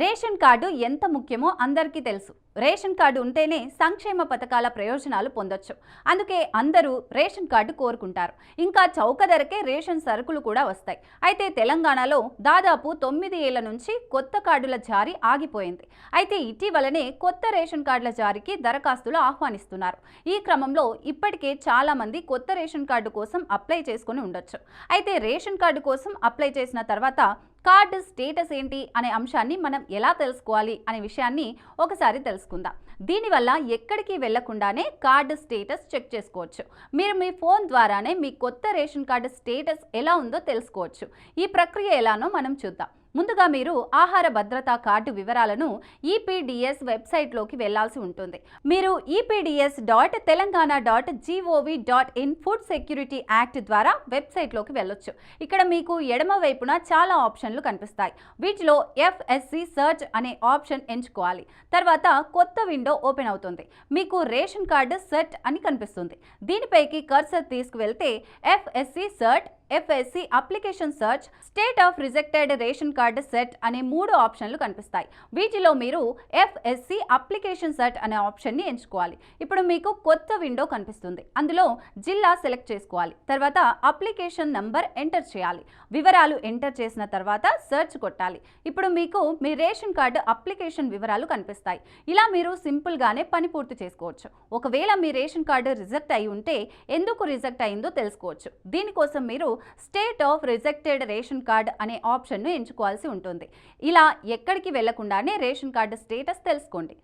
Ration card ఎంత ముఖ్యమో అందరికీ తెలుసు. రేషన్ కార్డు ఉంటేనే సంక్షేమ పథకాల ప్రయోజనాలు పొందొచ్చు. అందుకే అందరూ రేషన్ కార్డు కోరుకుంటారు. ఇంకా చౌక ధరకే రేషన్ సరుకులు కూడా వస్తాయి. అయితే తెలంగాణలో దాదాపు తొమ్మిది ఏళ్ళ నుంచి కొత్త కార్డుల జారీ ఆగిపోయింది. అయితే ఇటీవలనే కొత్త రేషన్ కార్డుల జారీకి దరఖాస్తులు ఆహ్వానిస్తున్నారు. ఈ క్రమంలో ఇప్పటికే చాలామంది కొత్త రేషన్ కార్డు కోసం అప్లై చేసుకుని ఉండొచ్చు. అయితే రేషన్ కార్డు కోసం అప్లై చేసిన తర్వాత కార్డు స్టేటస్ ఏంటి అనే అంశాన్ని మనం ఎలా తెలుసుకోవాలి అనే విషయాన్ని ఒకసారి తెలుసుకుందాం దీనివల్ల ఎక్కడికి వెళ్ళకుండానే కార్డు స్టేటస్ చెక్ చేసుకోవచ్చు. మీరు మీ ఫోన్ ద్వారానే మీ కొత్త రేషన్ కార్డు స్టేటస్ ఎలా ఉందో తెలుసుకోవచ్చు. ఈ ప్రక్రియ ఎలానో మనం చూద్దాం. ముందుగా మీరు ఆహార భద్రతా కార్డు వివరాలను ఈపీడిఎస్ వెబ్సైట్లోకి వెళ్ళాల్సి ఉంటుంది. మీరు EPDS dot Telangana dot GOV dot in food security act ద్వారా వెబ్సైట్లోకి వెళ్ళొచ్చు. ఇక్కడ మీకు ఎడమ వైపున చాలా ఆప్షన్లు కనిపిస్తాయి. వీటిలో ఎఫ్ఎస్సి సర్చ్ అనే ఆప్షన్ ఎంచుకోవాలి. తర్వాత కొత్త విండో ఓపెన్ అవుతుంది. మీకు రేషన్ కార్డు సెట్ అని కనిపిస్తుంది. దీనిపైకి cursor తీసుకువెళ్తే FSC cert FSC application search state of rejected ration card set అనే మూడు ఆప్షన్లు కనిపిస్తాయి. వీటిలో మీరు ఎఫ్ఎస్సి అప్లికేషన్ సెట్ అనే ఆప్షన్ని ఎంచుకోవాలి. ఇప్పుడు మీకు కొత్త విండో కనిపిస్తుంది. అందులో జిల్లా సెలెక్ట్ చేసుకోవాలి. తర్వాత అప్లికేషన్ నంబర్ ఎంటర్ చేయాలి. వివరాలు ఎంటర్ చేసిన తర్వాత సెర్చ్ కొట్టాలి. ఇప్పుడు మీకు మీ రేషన్ కార్డు అప్లికేషన్ వివరాలు కనిపిస్తాయి. ఇలా మీరు సింపుల్గానే పని పూర్తి చేసుకోవచ్చు. ఒకవేళ మీ రేషన్ కార్డు రిజెక్ట్ అయి ఉంటే ఎందుకు రిజెక్ట్ అయిందో తెలుసుకోవచ్చు. దీనికోసం మీరు state of rejected ration card అనే ఆప్షన్ను ఎంచుకోవాల్సి ఉంటుంది. ఇలా ఎక్కడికి వెళ్ళకుండానే రేషన్ కార్డు స్టేటస్ తెలుసుకోండి.